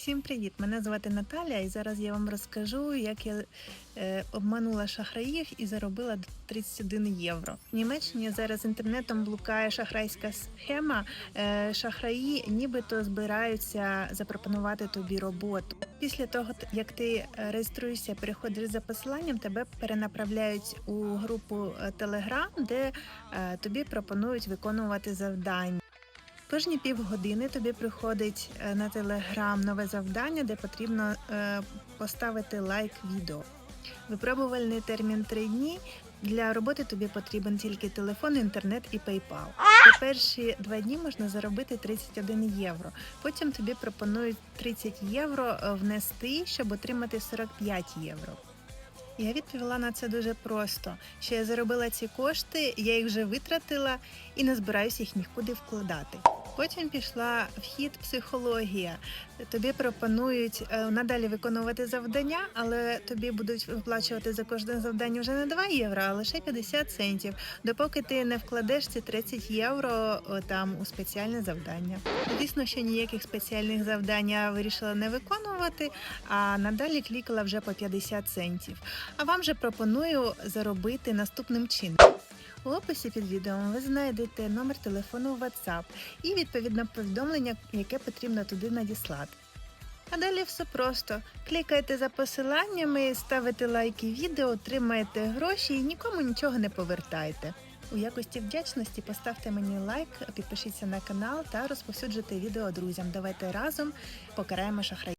Всім привіт! Мене звати Наталя, і зараз я вам розкажу, як я е, обманула шахраїв і заробила 31 євро. В Німеччині зараз інтернетом блукає шахрайська схема. Е, шахраї нібито збираються запропонувати тобі роботу. Після того, як ти реєструєшся, переходиш за посиланням, тебе перенаправляють у групу Telegram, де е, тобі пропонують виконувати завдання. Кожні півгодини тобі приходить е, на телеграм нове завдання, де потрібно е, поставити лайк відео. Випробувальний термін 3 дні. Для роботи тобі потрібен тільки телефон, інтернет і PayPal. За перші два дні можна заробити 31 євро. Потім тобі пропонують 30 євро е, внести, щоб отримати 45 євро. Я відповіла на це дуже просто. Що я заробила ці кошти, я їх вже витратила і не збираюся їх нікуди вкладати. Потім пішла в хід психологія. Тобі пропонують е, надалі виконувати завдання, але тобі будуть виплачувати за кожне завдання вже не 2 євро, а лише 50 центів, допоки ти не вкладеш ці 30 євро там у спеціальне завдання. Звісно, що ніяких спеціальних завдань я вирішила не виконувати, а надалі клікала вже по 50 центів. А вам же пропоную заробити наступним чином. У описі під відео ви знайдете номер телефону WhatsApp і відповідне повідомлення, яке потрібно туди надіслати. А далі все просто. Клікайте за посиланнями, ставите лайки відео, отримаєте гроші і нікому нічого не повертайте. У якості вдячності поставте мені лайк, підпишіться на канал та розповсюджуйте відео друзям. Давайте разом покараємо шахраїв.